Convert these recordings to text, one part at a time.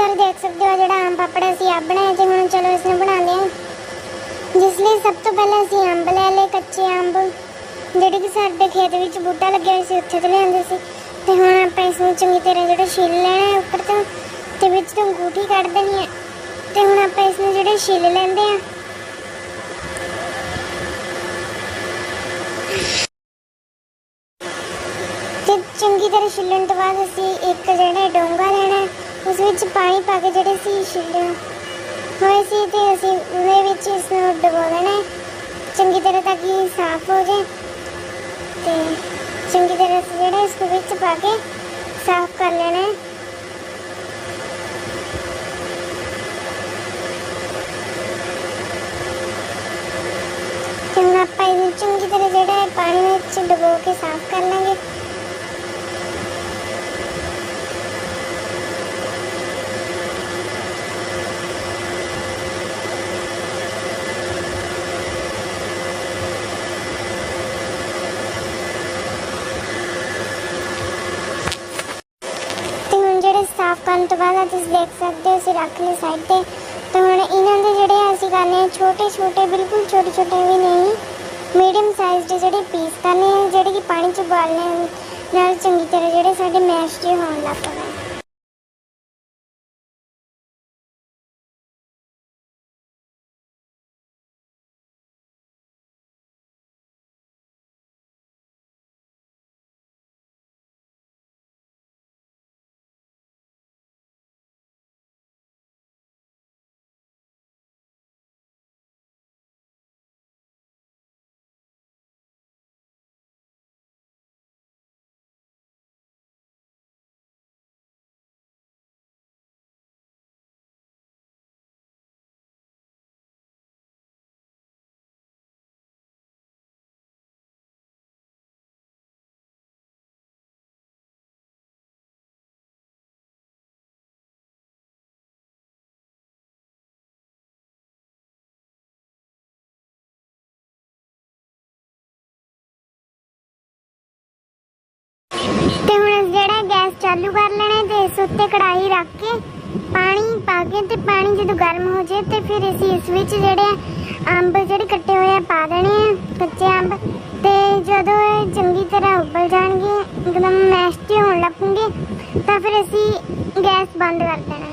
ਸਾਰੇ, ਦੇਖ ਸਕਦੇ ਹੋ ਜਿਹੜਾ ਆਮ ਪਾਪੜ ਅਸੀਂ ਆਪ ਬਣਾਇਆ ਤੇ ਹੁਣ ਚਲੋ ਇਸ ਨੂੰ ਬਣਾ ਲਿਆ। ਜਿਸ ਲਈ ਸਭ ਤੋਂ ਪਹਿਲਾਂ ਅਸੀਂ ਅੰਬ ਲੈ ਲਏ, ਕੱਚੇ ਅੰਬ। ਜਿਹੜੇ ਕਿ ਸਾਡੇ ਖੇਤ ਵਿੱਚ ਬੂਟਾ ਲੱਗਿਆ ਹੋਇਆ ਸੀ, ਉੱਥੇ ਤੋਂ ਲਿਆਂਦੇ ਸੀ। ਤੇ ਹੁਣ ਆਪਾਂ ਇਸ ਨੂੰ ਚੰਗੀ ਤਰ੍ਹਾਂ ਜਿਹੜਾ ਛਿੱਲ ਲੈਣਾ ਹੈ ਉੱਪਰ ਤੋਂ, ਤੇ ਵਿੱਚ ਤੋਂ ਅੰਗੂਠੀ ਕੱਢ ਦੇਣੀ ਹੈ। ਤੇ ਹੁਣ ਆਪਾਂ ਇਸ ਨੂੰ ਜਿਹੜੇ ਛਿੱਲ ਲੈਂਦੇ ਆ ਤੇ ਚੰਗੀ ਤਰ੍ਹਾਂ ਛਿੱਲਣ ਤੋਂ ਬਾਅਦ ਅਸੀਂ ਇੱਕ ਜਿਹੜਾ ਡੋਂਗਾ ਲੈਣਾ ਹੈ, ਵਿੱਚ ਪਾਣੀ ਪਾ ਕੇ ਜਿਹੜੇ ਅਸੀਂ ਛਿੱਲੇ ਹੋਏ ਸੀ ਤੇ ਅਸੀਂ ਉਹਦੇ ਵਿੱਚ ਇਸ ਨੂੰ ਡਬੋ ਦੇਣਾ ਚੰਗੀ ਤਰ੍ਹਾਂ ਤਾਂ ਕਿ ਸਾਫ਼ ਹੋ ਜਾਏ। ਤੇ ਚੰਗੀ ਤਰ੍ਹਾਂ ਅਸੀਂ ਜਿਹੜਾ ਇਸ ਨੂੰ ਵਿੱਚ ਪਾ ਕੇ ਸਾਫ਼ ਕਰ ਲੈਣਾ ਤੇ ਹੁਣ ਆਪਾਂ ਇਹਨੂੰ ਚੰਗੀ ਤਰ੍ਹਾਂ ਜਿਹੜਾ ਪਾਣੀ ਵਿੱਚ ਡਬੋ ਕੇ ਸਾਫ਼ ਕਰ ਲਾਂਗੇ ਤੇ ਹੁਣ ਜਿਹੜੇ ਸਾਫ਼ ਕਰਨ ਤੋਂ ਬਾਅਦ ਆ ਤੁਸੀਂ ਦੇਖ ਸਕਦੇ ਸਾਈਡ ਤੇ। ਤੇ ਹੁਣ ਇਹਨਾਂ ਦੇ ਜਿਹੜੇ ਅਸੀਂ ਕਰਨੇ ਆ, ਛੋਟੇ ਛੋਟੇ, ਬਿਲਕੁਲ ਛੋਟੇ ਛੋਟੇ ਵੀ ਨਹੀਂ ਮੀਡੀਅਮ ਸਾਈਜ਼ ਦੇ ਜਿਹੜੇ ਪੀਸ ਕਰਨੇ ਆ, ਜਿਹੜੇ ਕਿ ਪਾਣੀ ਚ ਉਬਾਲਨੇ ਨਾਲ ਚੰਗੀ ਤਰ੍ਹਾਂ ਜਿਹੜੇ ਸਾਡੇ ਮੈਸ਼ ਜਿਹੇ ਹੋਣ ਲੱਗ ਪਏ। ਗੈਸ ਚਾਲੂ ਕਰ ਲੈਣਾ ਤੇ ਇਸ ਉੱਤੇ ਕੜਾਈ ਰੱਖ ਕੇ ਪਾਣੀ ਪਾ ਕੇ ਤੇ ਪਾਣੀ ਜਦੋਂ ਗਰਮ ਹੋ ਜਾਏ ਤੇ ਫਿਰ ਅਸੀਂ ਇਸ ਵਿੱਚ ਜਿਹੜੇ ਅੰਬ ਜਿਹੜੇ ਕੱਟੇ ਹੋਏ ਆ ਪਾ ਦੇਣੇ ਆ, ਕੱਚੇ ਅੰਬ। ਤੇ ਜਦੋਂ ਇਹ ਚੰਗੀ ਤਰ੍ਹਾਂ ਉਬਲ ਜਾਣਗੇ, ਇੱਕਦਮ ਮੈਸ਼ ਹੋਣ ਲੱਗਣਗੇ, ਤਾਂ ਫਿਰ ਅਸੀਂ ਗੈਸ ਬੰਦ ਕਰ ਦੇਣਾ।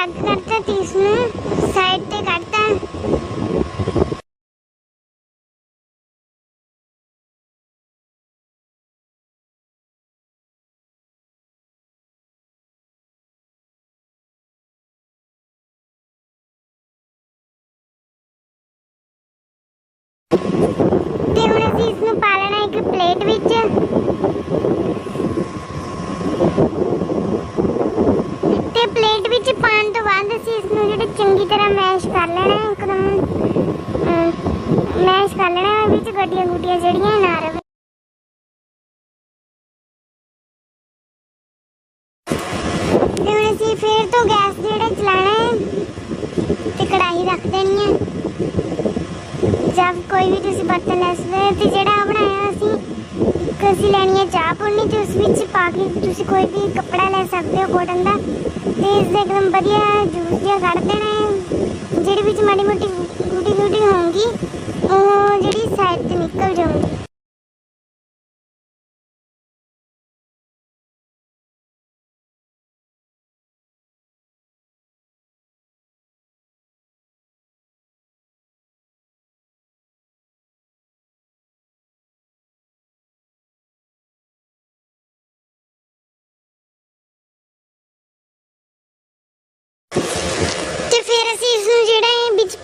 ਜਿਹੜਾ ਕਰਤਾ ਤੇ ਨੂੰ ਸਾਈਡ ਤੇ ਕੱਢਤਾ ਤੇ ਹੁਣ ਅਸੀਂ ਇਸ ਨੂੰ ਪਾ ਲੈਣਾ ਇੱਕ ਪਲੇਟ ਵਿੱਚ ਤੇ ਪਲੇਟ ਵਿੱਚ ਪਾਣ ਨੂੰ ਜਿਹੜੇ ਚੰਗੀ ਤਰ੍ਹਾਂ ਮੈਸ਼ ਕਰ ਲੈਣਾ, ਇੱਕਦਮ ਮੈਸ਼ ਕਰ ਲੈਣਾ ਵਿੱਚ ਗੱਡੀਆਂ ਗੁੱਡੀਆਂ ਜਿਹੜੀਆਂ ਨਾ ਰਵੇ। ਤੇ ਹੁਣ ਅਸੀਂ ਫੇਰ ਤੋਂ ਗੈਸ ਜਿਹੜਾ ਚਲਾਣਾ ਹੈ, ਤੇ ਕੜਾਹੀ ਰੱਖ ਦੇਣੀ ਹੈ। ਜਦ ਕੋਈ ਵੀ ਤੁਸੀਂ ਬਰਤਨ ਲੈ ਸਕਦੇ ਤੇ ਜਿਹੜਾ ਬਣਾਇਆ ਅਸੀਂ, ਇੱਕ ਅਸੀਂ ਲੈਣੀ ਹੈ ਚਾਹ ਪੁੰਨੀ ਤੇ ਉਸ ਵਿੱਚ ਪਾ ਕੇ ਤੁਸੀਂ ਕੋਈ ਵੀ ਕੱਪੜਾ ਲੈ ਸਕਦੇ ਹੋ ਕੋਟਨ ਦਾ। ਤੇ ਇਸ ਇੱਕਦਮ ਵਧੀਆ ਜੂਸ ਜਿਹਾ ਕੱਢ ਦੇਣਾ ਹੈ ਵਿੱਚ ਮਾੜੀ ਮੋਟੀ ਗੁੱਡੀ ਗੁੱਡੀ ਹੋਊਗੀ, ਉਹ ਜਿਹੜੀ ਸਾਈਡ ਤੇ ਨਿਕਲ ਜਾਊਗੀ।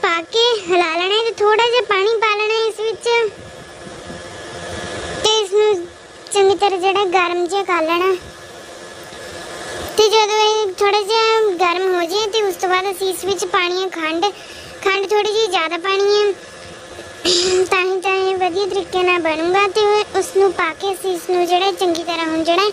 ਪਾ ਕੇ ਹਿਲਾ ਲੈਣਾ ਤੇ ਥੋੜਾ ਜਿਹਾ ਪਾਣੀ ਪਾ ਲੈਣਾ ਇਸ ਵਿੱਚ। ਤੇ ਇਸ ਨੂੰ ਚੰਗੀ ਤਰ੍ਹਾਂ ਜਿਹੜਾ ਗਰਮ ਜਿਹਾ ਕਰ ਲੈਣਾ। ਤੇ ਜਦੋਂ ਇਹ ਥੋੜਾ ਜਿਹਾ ਗਰਮ ਹੋ ਜਾਏ ਤੇ ਉਸ ਤੋਂ ਬਾਅਦ ਅਸੀਂ ਇਸ ਵਿੱਚ ਪਾਣੀ ਹੈ ਖੰਡ। ਖੰਡ ਥੋੜੀ ਜਿਹੀ ਜ਼ਿਆਦਾ ਪਾਣੀ ਹੈ ਤਾਂ ਹੀ ਤਾਂ ਇਹ ਵਧੀਆ ਤਰੀਕੇ ਨਾਲ ਬਣੂਗਾ ਤੇ ਉਸ ਨੂੰ ਪਾ ਕੇ ਅਸੀਂ ਇਸ ਨੂੰ ਜਿਹੜਾ ਚੰਗੀ ਤਰ੍ਹਾਂ ਹੁਣ ਜਿਹੜਾ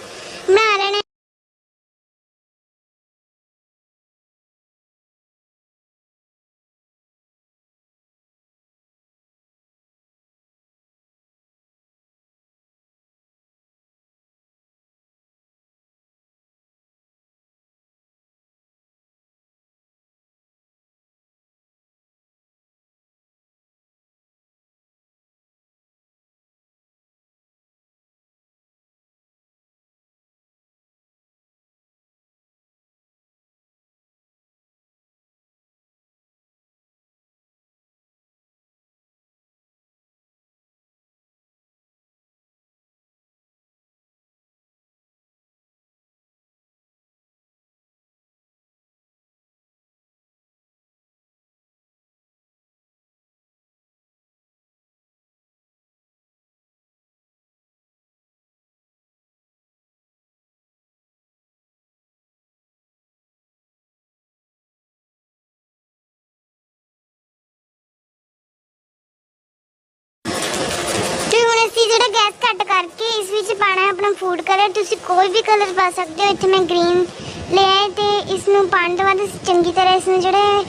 ਜਿਹੜਾ ਗੈਸ ਘੱਟ ਕਰਕੇ ਇਸ ਵਿੱਚ ਪਾਣਾ ਹੈ, ਆਪਣਾ ਫੂਡ ਕਲਰ, ਤੁਸੀਂ ਕੋਈ ਵੀ ਕਲਰ ਪਾ ਸਕਦੇ ਹੋ। ਇੱਥੇ ਮੈਂ ਗ੍ਰੀਨ ਲਿਆ ਹੈ ਤੇ ਇਸ ਨੂੰ ਪਾਉਣ ਤੋਂ ਬਾਅਦ ਅਸੀਂ ਚੰਗੀ ਤਰ੍ਹਾਂ ਇਸ ਨੂੰ ਜਿਹੜੇ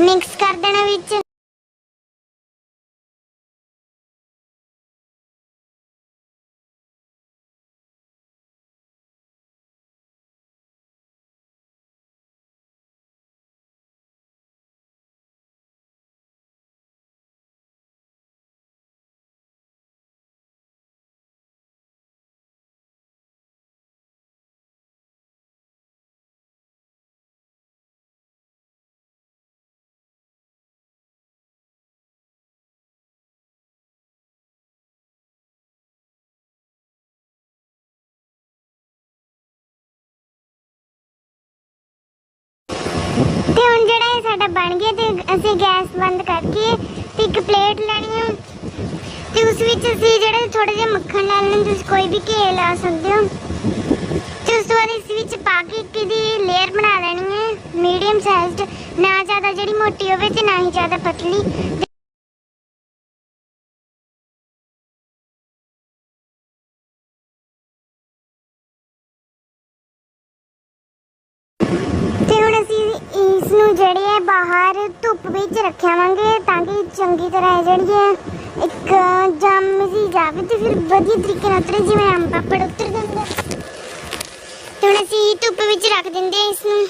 ਮਿਕਸ ਕਰ ਦੇਣਾ ਵਿੱਚ। ਬਣ ਗਏ ਤੇ ਅਸੀਂ ਗੈਸ ਬੰਦ ਕਰਕੇ ਤੇ ਇੱਕ ਪਲੇਟ ਲੈਣੀ ਹੈ ਤੇ ਉਸ ਵਿੱਚ ਅਸੀਂ ਜਿਹੜਾ ਥੋੜਾ ਜਿਹਾ ਮੱਖਣ ਲੈ ਲੈਣਾ, ਤੁਸੀਂ ਕੋਈ ਵੀ ਘੀ ਲਾ ਸਕਦੇ ਹੋ। ਤੇ ਉਸ ਤੋਂ ਬਾਅਦ ਇਸ ਵਿੱਚ ਪਾ ਕੇ ਇੱਕ ਦੀ ਲੇਅਰ ਬਣਾ ਲੈਣੀ ਹੈ ਮੀਡੀਅਮ ਸਾਈਜ਼ਡ ਨਾ ਜ਼ਿਆਦਾ ਜਿਹੜੀ ਮੋਟੀ ਹੋਵੇ ਤੇ ਨਾ ਹੀ ਜ਼ਿਆਦਾ ਪਤਲੀ। ਹੁਣ ਅਸੀਂ ਇਸ ਜਿਹੜੇ ਬਾਹਰ ਧੁੱਪ ਵਿੱਚ ਰੱਖਿਆਵਾਂਗੇ ਤਾਂ ਕਿ ਚੰਗੀ ਤਰ੍ਹਾਂ ਇਹ ਜਿਹੜੀ ਹੈ, ਇੱਕ ਜੰਮ ਜੀ ਜਾਵੇ ਤੇ ਫਿਰ ਵਧੀਆ ਤਰੀਕੇ ਨਾਲ ਉਤਰੇ ਜਿਵੇਂ ਅੰਬ ਪਾਪੜ ਉਤਰ ਜਾਂਦਾ ਤੇ ਹੁਣ ਅਸੀਂ ਧੁੱਪ ਵਿੱਚ ਰੱਖ ਦਿੰਦੇ ਹਾਂ ਇਸ ਨੂੰ।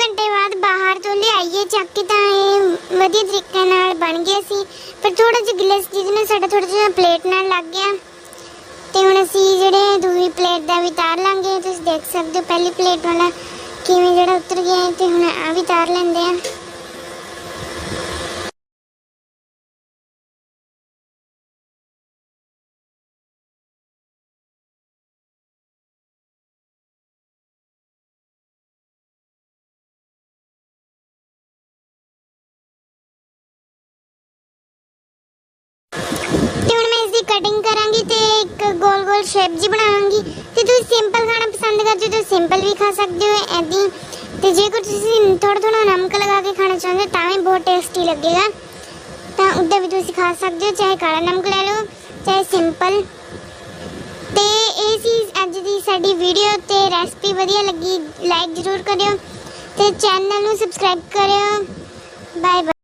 ਘੰਟੇ ਬਾਅਦ ਬਾਹਰ ਤੋਂ ਲਿਆਈਏ, ਚੱਕ ਕੇ ਤਾਂ ਇਹ ਵਧੀਆ ਤਰੀਕੇ ਨਾਲ ਬਣ ਗਿਆ ਸੀ। ਪਰ ਥੋੜਾ ਜਿਹਾ ਗਿੱਲਾ ਸੀ, ਜਿਹਦੇ ਨਾਲ ਸਾਡਾ ਥੋੜਾ ਜਿਹਾ ਪਲੇਟ ਨਾਲ ਲੱਗ ਗਿਆ। ਤੇ ਹੁਣ ਅਸੀਂ ਜਿਹੜੇ ਦੂਜੀ ਪਲੇਟ ਦਾ ਵੀ ਤਾਰ ਲਾਂਗੇ, ਤੁਸੀਂ ਦੇਖ ਸਕਦੇ ਹੋ ਪਹਿਲੀ ਪਲੇਟ ਵਾਲਾ ਕਿਵੇਂ ਜਿਹੜਾ ਉਤਰ ਗਿਆ ਹੈ, ਤੇ ਹੁਣ ਆ ਵੀ ਤਾਰ ਲੈਂਦੇ ਆ ਕਟਿੰਗ ਕਰਾਂਗੀ ਤੇ ਇੱਕ ਗੋਲ ਗੋਲ ਸ਼ੇਪ ਜੀ ਬਣਾਵਾਂਗੀ। ਤੇ ਤੁਸੀਂ ਸਿੰਪਲ ਖਾਣਾ ਪਸੰਦ ਕਰਦੇ ਹੋ ਤਾਂ ਸਿੰਪਲ ਵੀ ਖਾ ਸਕਦੇ ਹੋ ਐਦੀ ਤੇ ਜੇਕਰ ਤੁਸੀਂ ਥੋੜਾ ਥੋੜਾ ਨਮਕ ਲਗਾ ਕੇ ਖਾਣਾ ਚਾਹੁੰਦੇ ਹੋ ਤਾਂ ਵੀ ਬਹੁਤ ਟੇਸਟੀ ਲੱਗੇਗਾ। ਤਾਂ ਉੱਦਾਂ ਵੀ ਤੁਸੀਂ ਖਾ ਸਕਦੇ ਹੋ, ਚਾਹੇ ਕਾਲਾ ਨਮਕ ਲੈ ਲਓ, ਚਾਹੇ ਸਿੰਪਲ ਤੇ ਇਹ ਸੀ ਅੱਜ ਦੀ ਸਾਡੀ ਵੀਡੀਓ ਤੇ ਰੈਸਪੀ ਵਧੀਆ ਲੱਗੀ ਲਾਈਕ ਜ਼ਰੂਰ ਕਰਿਓ। ਤੇ ਚੈਨਲ ਨੂੰ ਸਬਸਕ੍ਰਾਈਬ ਕਰਿਓ। Bye bye